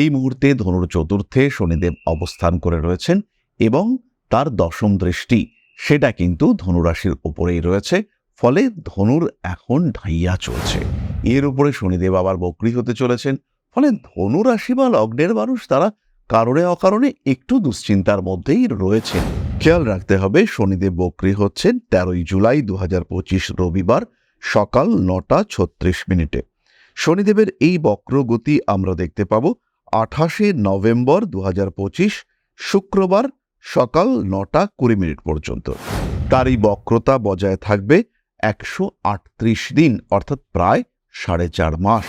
এই মুহূর্তে ধনুর চতুর্থে শনিদেব অবস্থান করে রয়েছেন এবং তার দশম দৃষ্টি সেটা কিন্তু ধনুরাশির উপরেই রয়েছে, ফলে ধনুর এখন ঢাইয়া চলছে। এর উপরে শনিদেব আবার বক্রি হতে চলেছেন, ফলে ধনুরাশি বা লগ্নের মানুষ তারা কারণে অকারণে একটু দুশ্চিন্তার মধ্যেই রয়েছেন। খেয়াল রাখতে হবে, শনিদেব বক্রি হচ্ছেন তেরোই জুলাই দু হাজার পঁচিশ রবিবার সকাল নটা ছত্রিশ মিনিটে। শনিদেবের এই বক্রগতি আমরা দেখতে পাব আঠাশে নভেম্বর দু হাজার পঁচিশ শুক্রবার সকাল নটা কুড়ি মিনিট পর্যন্ত। তার এই বক্রতা বজায় থাকবে একশো আটত্রিশ দিন, অর্থাৎ প্রায় সাড়ে চার মাস।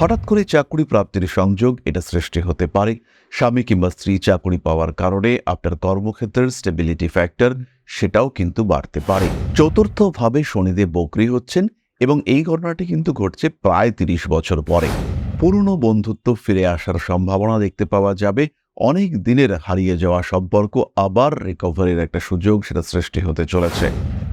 হঠাৎ করে চাকুরি প্রাপ্তির সংযোগ এটা সৃষ্টি হতে পারে। স্বামী কিংবা স্ত্রী চাকুরি পাওয়ার কারণে আপনার কর্মক্ষেত্রের স্টেবিলিটি ফ্যাক্টর সেটাও কিন্তু বাড়তে পারে। চতুর্থভাবে শনিদেব বকরি হচ্ছেন এবং এই ঘটনাটি কিন্তু ঘটছে প্রায় তিরিশ বছর পরে। পুরনো বন্ধুত্ব ফিরে আসার সম্ভাবনা দেখতে পাওয়া যাবে। অনেক দিনের হারিয়ে যাওয়া সম্পর্ক আবার রিকভারির একটা সুযোগ সেটা সৃষ্টি হতে চলেছে।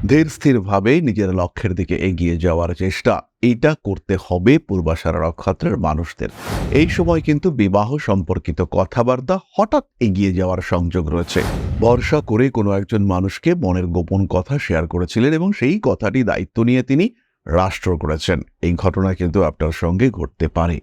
ধীর স্থিরভাবে নিজের লক্ষ্যের দিকে এগিয়ে যাওয়ার চেষ্টা, এটা করতে হবে পূর্বাশারা নক্ষত্রের মানুষদের। এই সময় কিন্তু বিবাহ সম্পর্কিত কথাবার্তা হঠাৎ এগিয়ে যাওয়ার সংযোগ রয়েছে। ভরসা করে কোনো একজন মানুষকে মনের গোপন কথা শেয়ার করেছিলেন এবং সেই কথাটি দায়িত্ব নিয়ে তিনি রাষ্ট্র করেছেন। এই ঘটনা কিন্তু আপনার সঙ্গে ঘটতে পারে।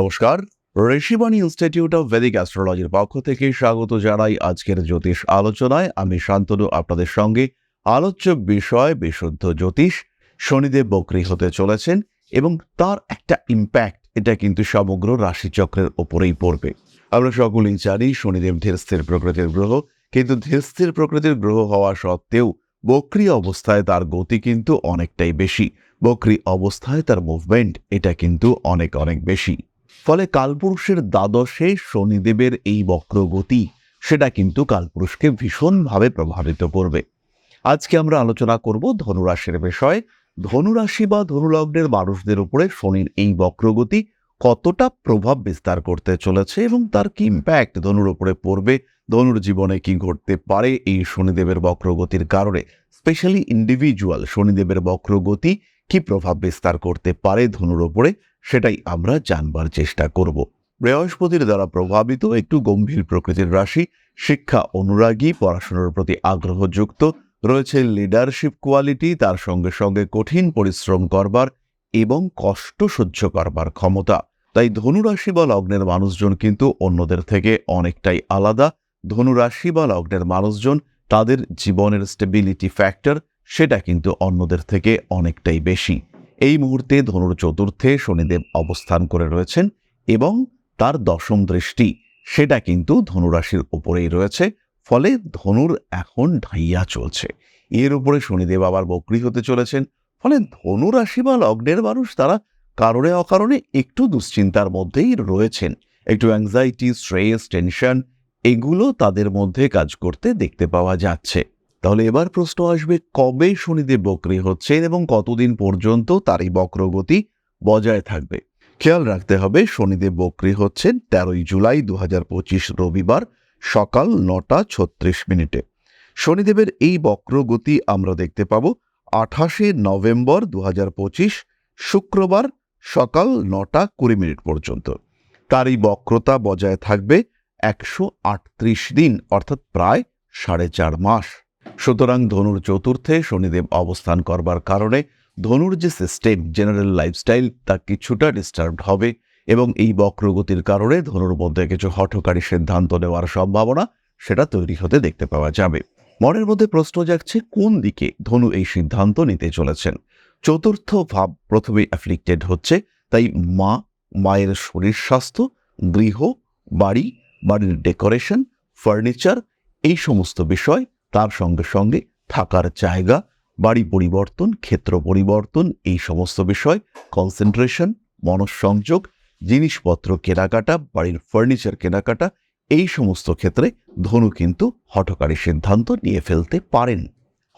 নমস্কার। ঋষিবাণী ইনস্টিটিউট অফ ভেদিক অ্যাস্ট্রোলজির পক্ষ থেকে স্বাগত জানাই আজকের জ্যোতিষ আলোচনায়। আমি শান্তনু, আপনাদের সঙ্গে আলোচ্য বিষয় বিশুদ্ধ জ্যোতিষ শনিদেব বক্রী হতে চলেছেন এবং তার একটা ইম্প্যাক্ট এটা কিন্তু সমগ্র রাশিচক্রের ওপরেই পড়বে। আমরা সকলেই জানি শনিদেব ধীর স্থির প্রকৃতির গ্রহ, কিন্তু ধীর স্থির প্রকৃতির গ্রহ হওয়া সত্ত্বেও বক্রী অবস্থায় তার গতি কিন্তু অনেকটাই বেশি। বক্রী অবস্থায় তার মুভমেন্ট এটা কিন্তু অনেক অনেক বেশি। ফলে কালপুরুষের দ্বাদশে শনিদেবের এই বক্রগতি, সেটা কিন্তু কালপুরুষকে ভীষণভাবে প্রভাবিত করবে। আজকে আমরা আলোচনা করব ধনুরাশির বিষয়ে। ধনুরাশি বা ধনুলগ্নের মানুষদের উপরে শনির এই বক্রগতি কতটা প্রভাব বিস্তার করতে চলেছে এবং তার কি ইম্প্যাক্ট ধনুর উপরে পড়বে, ধনুর জীবনে কি ঘটতে পারে এই শনিদেবের বক্রগতির কারণে? স্পেশালি ইন্ডিভিজুয়াল শনিদেবের বক্রগতি কি প্রভাব বিস্তার করতে পারে ধনুর ওপরে সেটাই আমরা জানবার চেষ্টা করব। বৃহস্পতির দ্বারা প্রভাবিত একটু গম্ভীর প্রকৃতির রাশি, শিক্ষা অনুরাগী, পড়াশোনার প্রতি আগ্রহযুক্ত রয়েছে লিডারশিপ কোয়ালিটি তার সঙ্গে সঙ্গে কঠিন পরিশ্রম করবার এবং কষ্ট সহ্য করবার ক্ষমতা। তাই ধনুরাশি বা লগ্নের মানুষজন কিন্তু অন্যদের থেকে অনেকটাই আলাদা। ধনুরাশি বা লগ্নের মানুষজন তাদের জীবনের স্টেবিলিটি ফ্যাক্টর সেটা কিন্তু অন্যদের থেকে অনেকটাই বেশি। এই মুহূর্তে ধনুর চতুর্থে শনিদেব অবস্থান করে রয়েছেন এবং তার দশম দৃষ্টি, সেটা কিন্তু ধনুরাশির উপরেই রয়েছে, ফলে ধনুর এখন ঢাইয়া চলছে। এর উপরে শনিদেব আবার বক্রি হতে চলেছেন, ফলে ধনুরাশি বা লগ্নের মানুষ তারা কারণে অকারণে একটু দুশ্চিন্তার মধ্যেই রয়েছেন। একটু অ্যাংজাইটি স্ট্রেস টেনশন এগুলো তাদের মধ্যে কাজ করতে দেখতে পাওয়া যাচ্ছে। তাহলে এবার প্রশ্ন আসবে, কবে শনিদেব বক্রী হচ্ছেন এবং কতদিন পর্যন্ত তার এই বক্রগতি বজায় থাকবে? খেয়াল রাখতে হবে, শনিদেব বক্রী হচ্ছেন তেরোই জুলাই দুহাজার পঁচিশ রবিবার সকাল নটা ছত্রিশ মিনিটে। শনিদেবের এই বক্রগতি আমরা দেখতে পাব আঠাশে নভেম্বর দু হাজার পঁচিশ শুক্রবার সকাল নটা কুড়ি মিনিট পর্যন্ত। তার এই বক্রতা বজায় থাকবে একশো আটত্রিশ দিন, অর্থাৎ প্রায় সাড়ে চার মাস। সুতরাং ধনুর চতুর্থে শনিদেব অবস্থান করবার কারণে ধনুর যে সিস্টেম জেনারেল লাইফস্টাইল তা কিছুটা ডিস্টার্বড হবে এবং এই বক্রগতির কারণে ধনুর মধ্যে কিছু হঠকারী সিদ্ধান্ত নেওয়ার সম্ভাবনা সেটা তৈরি হতে দেখতে পাওয়া যাবে। মনের মধ্যে প্রশ্ন জাগছে, কোন দিকে ধনু এই সিদ্ধান্ত নিতে চলেছেন? চতুর্থ ভাব প্রথমে অ্যাফ্লিক্টেড হচ্ছে, তাই মা, মায়ের শরীর স্বাস্থ্য, গৃহ, বাড়ি, বাড়ির ডেকোরেশন ফার্নিচার এই সমস্ত বিষয় তার সঙ্গে সঙ্গে থাকার জায়গা, বাড়ি পরিবর্তন, ক্ষেত্র পরিবর্তন, এই সমস্ত বিষয় কনসেন্ট্রেশন মনঃসংযোগ, জিনিসপত্র কেনাকাটা, বাড়ির ফার্নিচার কেনাকাটা, এই সমস্ত ক্ষেত্রে ধনু কিন্তু হঠকারী সিদ্ধান্ত নিয়ে ফেলতে পারেন।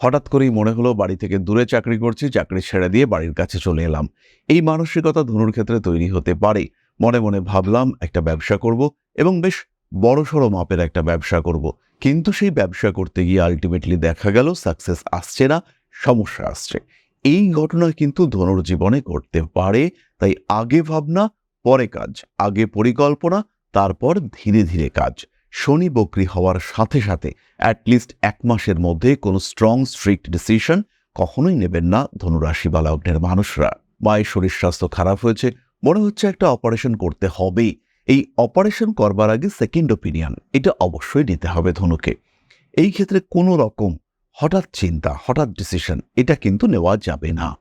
হঠাৎ করেই মনে হলো বাড়ি থেকে দূরে চাকরি করছি, চাকরি ছেড়ে দিয়ে বাড়ির কাছে চলে এলাম। এই মানসিকতা ধনুর ক্ষেত্রে তৈরি হতে পারে। মনে মনে ভাবলাম একটা ব্যবসা করব এবং বেশ বড়সড় মাপের একটা ব্যবসা করব। কিন্তু সেই ব্যবসা করতে গিয়ে আলটিমেটলি দেখা গেল সাকসেস আসছে না, সমস্যা আসছে। এই ঘটনা কিন্তু ধনুর জীবনে ঘটতে পারে, তাই আগে ভাবনা, পরে কাজ। আগে পরিকল্পনা, তারপর ধীরে ধীরে কাজ। শনি বকরি হওয়ার সাথে সাথে অ্যাটলিস্ট এক মাসের মধ্যে কোনো স্ট্রং স্ট্রিক্ট ডিসিশন কখনোই নেবেন না ধনুরাশি বা মানুষরা। মায়ের শরীর স্বাস্থ্য খারাপ হয়েছে, মনে হচ্ছে একটা অপারেশন করতে হবেই। এই অপারেশন করবার আগে সেকেন্ড ওপিনিয়ন এটা অবশ্যই নিতে হবে ধনুকে। এই ক্ষেত্রে কোনো রকম হঠাৎ চিন্তা, হঠাৎ ডিসিশন এটা কিন্তু নেওয়া যাবে না।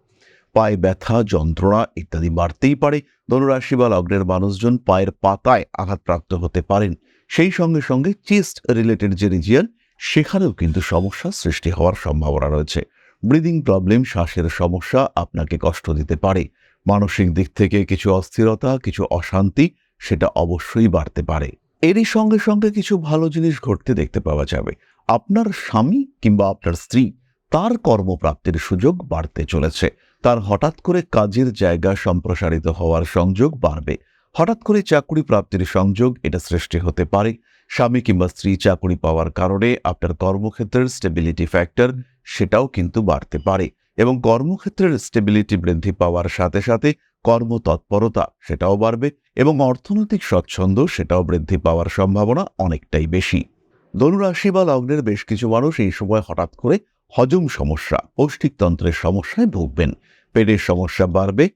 পায়ে ব্যথা, যন্ত্রণা ইত্যাদি বাড়তেই পারে। ধনুরাশি বা লগ্নের মানুষজন পায়ের পাতায় আঘাতপ্রাপ্ত হতে পারেন। সেই সঙ্গে সঙ্গে চেস্ট রিলেটেড যে রিজিয়ন সেখানেও কিন্তু সমস্যা সৃষ্টি হওয়ার সম্ভাবনা রয়েছে। ব্রিদিং প্রবলেম শ্বাসের সমস্যা আপনাকে কষ্ট দিতে পারে। মানসিক দিক থেকে কিছু অস্থিরতা, কিছু অশান্তি সেটা অবশ্যই বাড়তে পারে। এরই সঙ্গে সঙ্গে কিছু ভালো জিনিস ঘটতে দেখতে পাওয়া যাবে। আপনার স্বামী কিংবা আপনার স্ত্রী তার কর্মপ্রাপ্তির সুযোগ বাড়তে চলেছে। তার হঠাৎ করে কাজের জায়গা সম্প্রসারিত হওয়ার সংযোগ বাড়বে। হঠাৎ করে চাকুরি প্রাপ্তির সংযোগ এটা সৃষ্টি হতে পারে। স্বামী কিংবা স্ত্রী চাকুরি পাওয়ার কারণে আপনার কর্মক্ষেত্রের স্টেবিলিটি ফ্যাক্টর সেটাও কিন্তু বাড়তে পারে এবং কর্মক্ষেত্রের স্টেবিলিটি বৃদ্ধি পাওয়ার সাথে সাথে কর্মতৎপরতা সেটাও বাড়বে অর্থনৈতিক স্বচ্ছন্দ সেটাও বৃদ্ধি পাওয়ার সম্ভাবনা অনেকটাই বেশি। ধনুরাশি বা লগ্নের বেশ কিছু মানুষ এই সময় হঠাৎ করে হজম সমস্যা, পৌষ্টিকতন্ত্রের সমস্যায় ভুগবেন। পেটের সমস্যা বাড়বে,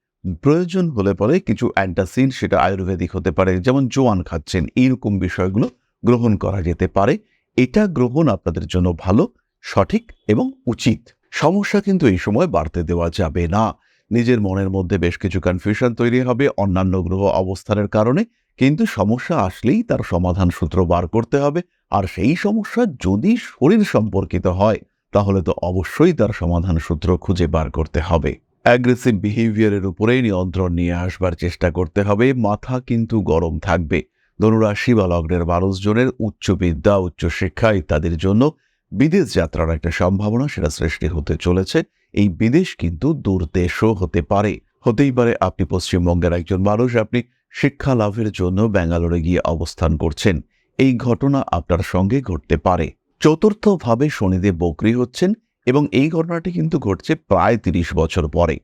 প্রয়োজন হলে পরে কিছু অ্যান্টাসিন, সেটা আয়ুর্বেদিক হতে পারে, যেমন জোয়ান খাচ্ছেন, এইরকম বিষয়গুলো গ্রহণ করা যেতে পারে। এটা গ্রহণ আপনাদের জন্য ভালো, সঠিক এবং উচিত। সমস্যা কিন্তু এই সময় বাড়তে দেওয়া যাবে না। নিজের মনের মধ্যে বেশ কিছু কনফিউশন তৈরি হবে, অন্যান্য গ্রহ অবস্থানের কারণে। কিন্তু সমস্যা আসলেই তার সমাধান সূত্র বার করতে হবে। আর সেই সমস্যা যদি শরীর সম্পর্কিত হয়, তাহলে তো অবশ্যই তার সমাধান সূত্র খুঁজে বার করতে হবে। অ্যাগ্রেসিভ বিহেভিয়ারের উপরেই নিয়ন্ত্রণ নিয়ে আসবার চেষ্টা করতে হবে। মাথা কিন্তু গরম থাকবে। ধনুরাশি বা লগ্নের মানুষজনের উচ্চ বিদ্যা উচ্চ শিক্ষা ইত্যাদির জন্য বিদেশ যাত্রার একটা সম্ভাবনা সেটা সৃষ্টি হতে চলেছে। এই বিদেশ কিন্তু দূরদেশও হতে পারে। হতেই পারে আপনি পশ্চিমবঙ্গের একজন মানুষ, আপনি শিক্ষা লাভের জন্য ব্যাঙ্গালোরে গিয়ে অবস্থান করছেন। এই ঘটনা আপনার সঙ্গে ঘটতে পারে। চতুর্থভাবে শনিদেব বকরি হচ্ছেন এবং এই ঘটনাটি কিন্তু ঘটছে প্রায় তিরিশ বছর পরে।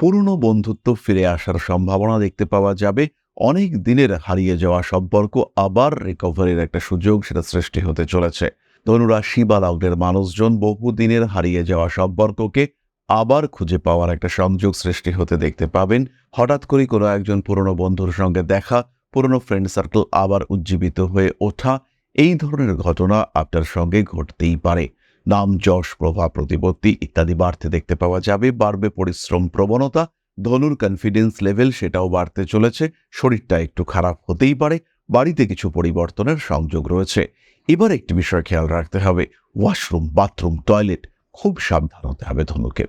পুরনো বন্ধুত্ব ফিরে আসার সম্ভাবনা দেখতে পাওয়া যাবে। অনেক দিনের হারিয়ে যাওয়া সম্পর্ক আবার রিকভারির একটা সুযোগ সেটা সৃষ্টি হতে চলেছে। ধনুরাশি বা লগ্নের মানুষজন বহুদিনের হারিয়ে যাওয়া সম্পর্ককে আবার খুঁজে পাওয়ার একটা সংযোগ সৃষ্টি হতে দেখতে পাবেন। হঠাৎ করে কোনো একজন পুরনো বন্ধুর সঙ্গে দেখা, পুরনো ফ্রেন্ড সার্কেল আবার উজ্জীবিত হয়ে ওঠা, এই ধরনের ঘটনা আপনার সঙ্গে ঘটতেই পারে। নাম, যশ প্রভাব প্রতিপত্তি ইত্যাদি বাড়তে দেখতে পাওয়া যাবে। বাড়বে পরিশ্রম, প্রবণতা, ধনুর কনফিডেন্স লেভেল সেটাও বাড়তে চলেছে। শরীরটা একটু খারাপ হতেই পারে। বাড়িতে কিছু পরিবর্তনের সংযোগ রয়েছে। এবার একটি বিষয় খেয়াল রাখতে হবে। ওয়াশরুম, বাথরুম, টয়লেট খুব সাবধান হতে হবে ধনুকে।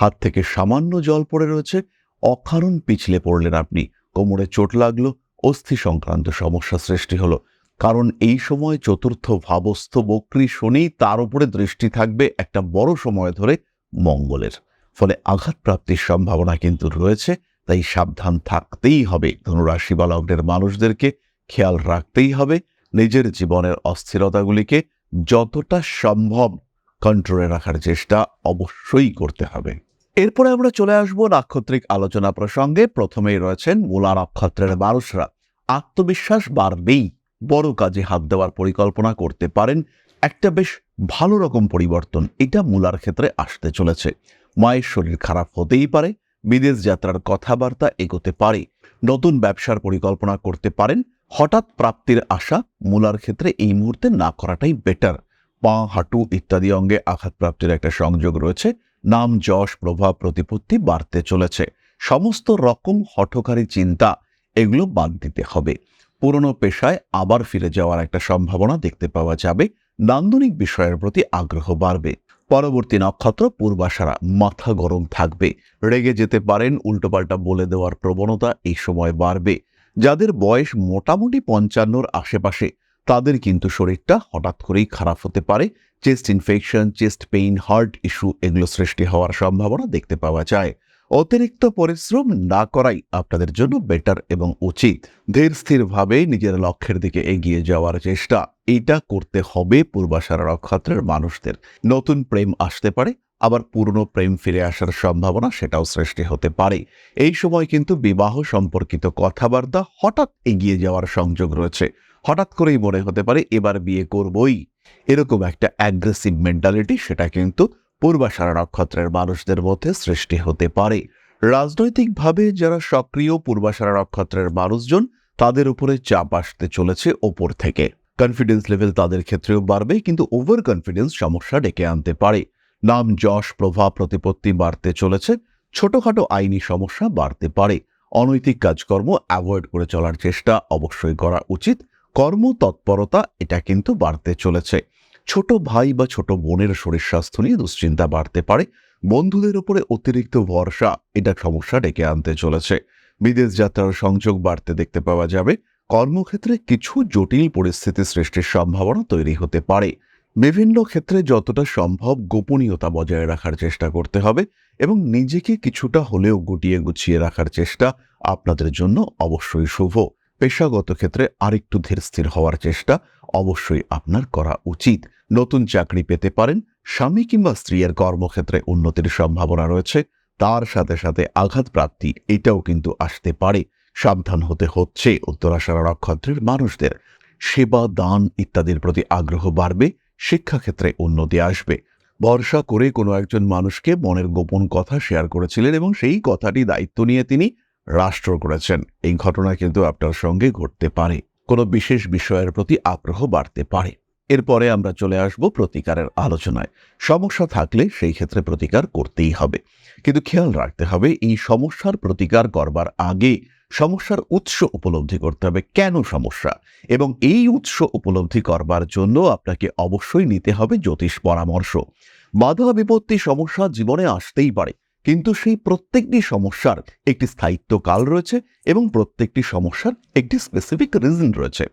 হাত থেকে সামান্য জল পড়ে রয়েছে। অকারণ পিছলে পড়লেন আপনি। কোমরে চোট লাগল, অস্থি সংক্রান্ত সমস্যা সৃষ্টি হলো। কারণ এই সময় চতুর্থ ভাবস্থ বক্রী শনি তার উপরে দৃষ্টি থাকবে একটা বড় সময় ধরে মঙ্গলের। ফলে আঘাত প্রাপ্তির সম্ভাবনা কিন্তু রয়েছে, তাই সাবধান থাকতেই হবে। ধনুরাশি বা লগ্নের মানুষদেরকে খেয়াল রাখতেই হবে। নিজের জীবনের অস্থিরতাগুলিকে যতটা সম্ভব কন্ট্রোলে রাখার চেষ্টা অবশ্যই করতে হবে। এরপরে আমরা চলে আসব নাক্ষত্রিক আলোচনা প্রসঙ্গে। প্রথমেই রয়েছেন মূলা নক্ষত্রের মানুষরা আত্মবিশ্বাস বাড়বেই। বড় কাজে হাত দেওয়ার পরিকল্পনা করতে পারেন। একটা বেশ ভালো রকম পরিবর্তন এটা মূলার ক্ষেত্রে আসতে চলেছে। মায়ের শরীর খারাপ হতেই পারে। বিদেশ যাত্রার কথাবার্তা এগোতে পারে। নতুন ব্যবসার পরিকল্পনা করতে পারেন। হঠাৎ প্রাপ্তির আশা মূলার ক্ষেত্রে এই মুহূর্তে না করাটাই বেটার পা, হাঁটু ইত্যাদি অঙ্গে আঘাত প্রাপ্তির একটা সংযোগ রয়েছে। নাম, যশ, প্রভাব, প্রতিপত্তি বাড়তে চলেছে। সমস্ত রকম হঠকারী চিন্তা এগুলো বাদ দিতে হবে। পুরনো পেশায় আবার ফিরে যাওয়ার একটা সম্ভাবনা দেখতে পাওয়া যাবে। নান্দনিক বিষয়ের প্রতি আগ্রহ বাড়বে। পরবর্তী নক্ষত্র পূর্বাশারা, মাথা গরম থাকবে। রেগে যেতে পারেন, উল্টোপাল্টা বলে দেওয়ার প্রবণতা এই সময় বাড়বে। যাদের বয়স মোটামুটি পঞ্চান্নর আশেপাশে, তাদের কিন্তু শরীরটা হঠাৎ করেই খারাপ হতে পারে। Chest infection, chest pain, heart issue এগুলো সৃষ্টি হওয়ার সম্ভাবনা দেখতে পাওয়া যায়। অতিরিক্ত পরিশ্রম না করাই আপনাদের জন্য বেটার এবং উচিত। ধীর স্থিরভাবে নিজের লক্ষ্যের দিকে এগিয়ে যাওয়ার চেষ্টা। এটা করতে হবে পূর্বাশারা নক্ষত্রের মানুষদের। নতুন প্রেম আসতে পারে আবার পুরনো প্রেম ফিরে আসার সম্ভাবনা সেটাও সৃষ্টি হতে পারে। এই সময় কিন্তু বিবাহ সম্পর্কিত কথাবার্তা হঠাৎ এগিয়ে যাওয়ার সংযোগ রয়েছে। হঠাৎ করেই মনে হতে পারে এবার বিয়ে করবই। এরকম একটা অ্যাগ্রেসিভ মেন্টালিটি সেটা কিন্তু পূর্বাশারা নক্ষত্রের মানুষদের মধ্যে সৃষ্টি হতে পারে। রাজনৈতিকভাবে যারা সক্রিয় পূর্বাশারা নক্ষত্রের মানুষজন, তাদের উপরে চাপ আসতে চলেছে ওপর থেকে। কনফিডেন্স লেভেল তাদের ক্ষেত্রেও বাড়বে, কিন্তু ওভার কনফিডেন্স সমস্যা ডেকে আনতে পারে। নাম যশ প্রভাব প্রতিপত্তি বাড়তে চলেছে, ছোটখাটো আইনি সমস্যা বাড়তে পারে। অনৈতিক কাজকর্ম অ্যাভয়েড করে চলার চেষ্টা অবশ্যই করা উচিত। কর্ম তৎপরতা, এটা কিন্তু বাড়তে চলেছে। ছোট ভাই বা ছোট বোনের শরীর স্বাস্থ্য নিয়ে দুশ্চিন্তা বাড়তে পারে। বন্ধুদের উপরে অতিরিক্ত ভরসা, এটা সমস্যা ডেকে আনতে চলেছে। বিদেশ যাত্রার সংযোগ বাড়তে দেখতে পাওয়া যাবে। কর্মক্ষেত্রে কিছু জটিল পরিস্থিতি সৃষ্টির সম্ভাবনা তৈরি হতে পারে। বিভিন্ন ক্ষেত্রে যতটা সম্ভব গোপনীয়তা বজায় রাখার চেষ্টা করতে হবে এবং নিজেকে কিছুটা হলেও গুটিয়ে গুছিয়ে রাখার চেষ্টা আপনাদের জন্য অবশ্যই শুভ। পেশাগত ক্ষেত্রে আরেকটু ধীর স্থির হওয়ার চেষ্টা অবশ্যই আপনার করা উচিত। নতুন চাকরি পেতে পারেন, স্বামী কিংবা স্ত্রীর কর্মক্ষেত্রে উন্নতির সম্ভাবনা রয়েছে, তার সাথে সাথে আঘাত প্রাপ্তি এটাও কিন্তু আসতে পারে। সাবধান হতে হচ্ছে উত্তরাশারা নক্ষত্রের মানুষদের। সেবা, দান ইত্যাদির প্রতি আগ্রহ বাড়বে শিক্ষাক্ষেত্রে উন্নতি আসবে। ভরসা করে কোনো একজন মানুষকে মনের গোপন কথা শেয়ার করেছিলেন এবং সেই কথাটি দায়িত্ব নিয়ে তিনি রাষ্ট্র করেছেন। এই ঘটনা কিন্তু আপনার সঙ্গে ঘটতে পারে। কোনো বিশেষ বিষয়ের প্রতি আগ্রহ বাড়তে পারে। এরপরে আমরা চলে আসব প্রতিকারের আলোচনায়। সমস্যা থাকলে সেই ক্ষেত্রে প্রতিকার করতেই হবে। কিন্তু খেয়াল রাখতে হবে, এই সমস্যার প্রতিকার করবার আগে সমস্যার উৎস উপলব্ধি করতে হবে। কেন সমস্যা? এবং এই উৎস উপলব্ধি করবার জন্য আপনাকে অবশ্যই নিতে হবে জ্যোতিষ পরামর্শ। বাধা বিপত্তি সমস্যা জীবনে আসতেই পারে, কিন্তু সেই প্রত্যেকটি সমস্যার একটি স্থায়িত্ব কাল রয়েছে এবং প্রত্যেকটি সমস্যার একটি স্পেসিফিক রিজন রয়েছে।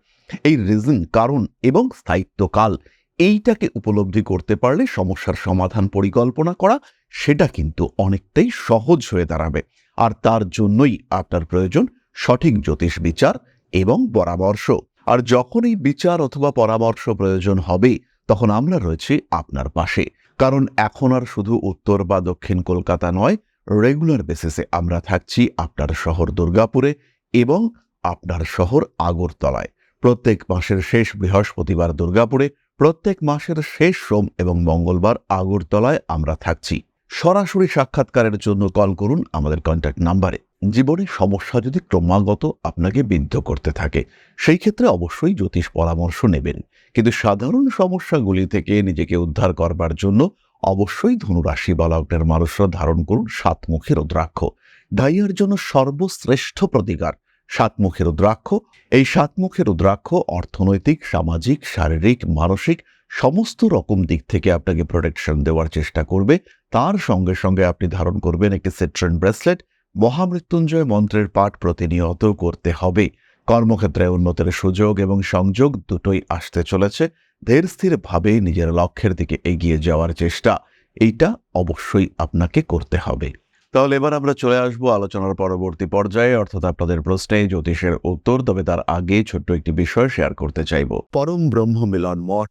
এই রিজন কারণ এবং স্থায়িত্ব কাল, এইটাকে উপলব্ধি করতে পারলে সমস্যার সমাধান পরিকল্পনা করা, সেটা কিন্তু অনেকটাই সহজ হয়ে দাঁড়াবে। আর তার জন্যই আপনার প্রয়োজন সঠিক জ্যোতিষ বিচার এবং পরামর্শ। আর যখন এই বিচার অথবা পরামর্শ প্রয়োজন হবে, তখন আমরা রয়েছি আপনার পাশে। কারণ এখন আর শুধু উত্তর বা দক্ষিণ কলকাতা নয় রেগুলার বেসিসে আমরা থাকছি আপনার শহর দুর্গাপুরে এবং আপনার শহর আগরতলায়। প্রত্যেক মাসের শেষ বৃহস্পতিবার দুর্গাপুরে, প্রত্যেক মাসের শেষ সোম এবং মঙ্গলবার আগরতলায় আমরা থাকছি। সরাসরি সাক্ষাৎকারের জন্য কল করুন আমাদের কন্ট্যাক্ট নাম্বারে জীবনে সমস্যা যদি ক্রমাগত আপনাকে বিদ্ধ করতে থাকে, সেই ক্ষেত্রে অবশ্যই জ্যোতিষ পরামর্শ নেবেন। কিন্তু সাধারণ সমস্যাগুলি থেকে নিজেকে উদ্ধার করবার জন্য অবশ্যই ধনুরাশি বা লগ্নের মানুষরা ধারণ করুন সাতমুখী রুদ্রাক্ষ। ডাইয়ার জন্য সর্বশ্রেষ্ঠ প্রতিকার সাতমুখী রুদ্রাক্ষ। এই সাতমুখী রুদ্রাক্ষ অর্থনৈতিক, সামাজিক, শারীরিক, মানসিক সমস্ত রকম দিক থেকে আপনাকে প্রোটেকশন দেওয়ার চেষ্টা করবে। তার সঙ্গে সঙ্গে আপনি ধারণ করবেন একটি সেট্রেন ব্রেসলেট মহামৃত্যুঞ্জয় মন্ত্রের পাঠ প্রতিনিয়ত করতে হবে। কর্মক্ষেত্রে উন্নতির সুযোগ এবং সংযোগ দুটোই আসতে চলেছে। ধীর স্থিরভাবে নিজের লক্ষ্যের দিকে এগিয়ে যাওয়ার চেষ্টা, এইটা অবশ্যই আপনাকে করতে হবে। তাহলে এবার আমরা চলে আসব আলোচনার পরবর্তী পর্যায়ে। অর্থাৎ আপনাদের প্রশ্নে জ্যোতিষের উত্তর, তবে তার আগে ছোট্ট একটি বিষয় শেয়ার করতে চাইব। পরম ব্রহ্ম মিলন মঠ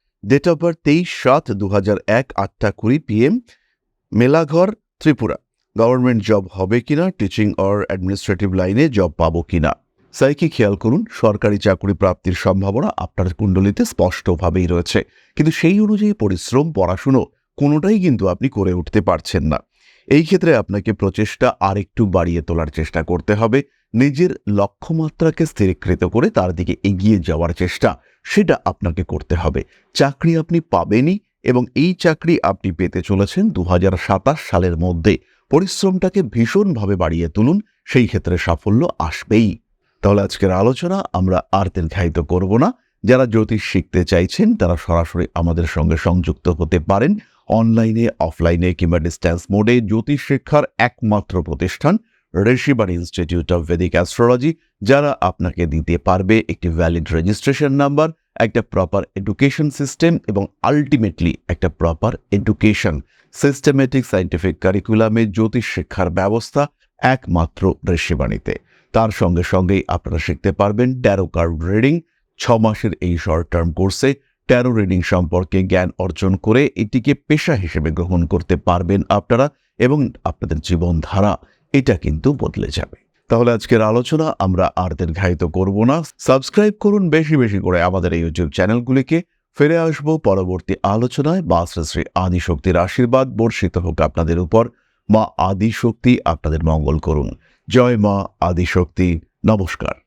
Date of birth তেইশ সাত দু হাজার এক আটটা কুড়ি PM, Melaghar, Tripura. Government job হবে কিনা, টিচিং অর অ্যাডমিনিস্ট্রেটিভ লাইনে জব পাবো কিনা? সাইকি, খেয়াল করুন, সরকারি চাকরি প্রাপ্তির সম্ভাবনা আপনার কুণ্ডলিতে স্পষ্টভাবেই রয়েছে। কিন্তু সেই অনুযায়ী পরিশ্রম, পড়াশুনো কোনোটাই কিন্তু আপনি করে উঠতে পারছেন না। এই ক্ষেত্রে আপনাকে প্রচেষ্টা আরেকটু বাড়িয়ে তোলার চেষ্টা করতে হবে। নিজের লক্ষ্যমাত্রাকে স্থিরীকৃত করে তার দিকে এগিয়ে যাওয়ার চেষ্টা। সেটা আপনাকে করতে হবে। চাকরি আপনি পাবেনই এবং এই চাকরি আপনি পেতে চলেছেন দু হাজার সাতাশ সালের মধ্যে। পরিশ্রমটাকে ভীষণভাবে বাড়িয়ে তুলুন, সেই ক্ষেত্রে সাফল্য আসবেই। তাহলে আজকের আলোচনা আমরা আর দীর্ঘায়িত করব না। যারা জ্যোতিষ শিখতে চাইছেন, তারা সরাসরি আমাদের সঙ্গে সংযুক্ত হতে পারেন। অনলাইনে, অফলাইনে কিংবা ডিস্ট্যান্স মোডে জ্যোতিষ শিক্ষার একমাত্র প্রতিষ্ঠান Rishibar institute of Vedic astrology যারা আপনাকে দিতে পারবে একটি ভ্যালিড রেজিস্ট্রেশন নাম্বার একটা প্রপার এডুকেশন সিস্টেম এবং আলটিমেটলি একটা প্রপার এডুকেশন সিস্টেমেটিক সাইন্টিফিক কারিকুলামে জ্যোতিষ শিক্ষার ব্যবস্থা একমাত্র ঋষিবাণীতে। তার সঙ্গে সঙ্গেই আপনারা শিখতে পারবেন ট্যারো কার্ড রিডিং ছ মাসের এই শর্ট টার্ম কোর্সে ট্যারো রিডিং সম্পর্কে জ্ঞান অর্জন করে এটিকে পেশা হিসেবে গ্রহণ করতে পারবেন আপনারা এবং আপনাদের জীবনধারা এটা কিন্তু বদলে যাবে। তাহলে আজকের আলোচনা আমরা আর দীর্ঘায়িত করব না। সাবস্ক্রাইব করুন বেশি বেশি করে আমাদের এই ইউটিউব চ্যানেলগুলিকে। ফিরে আসব পরবর্তী আলোচনায়। মা শ্রী আদিশক্তির আশীর্বাদ বর্ষিত হোক আপনাদের উপর। মা আদিশক্তি আপনাদের মঙ্গল করুন। জয় মা আদিশক্তি। নমস্কার।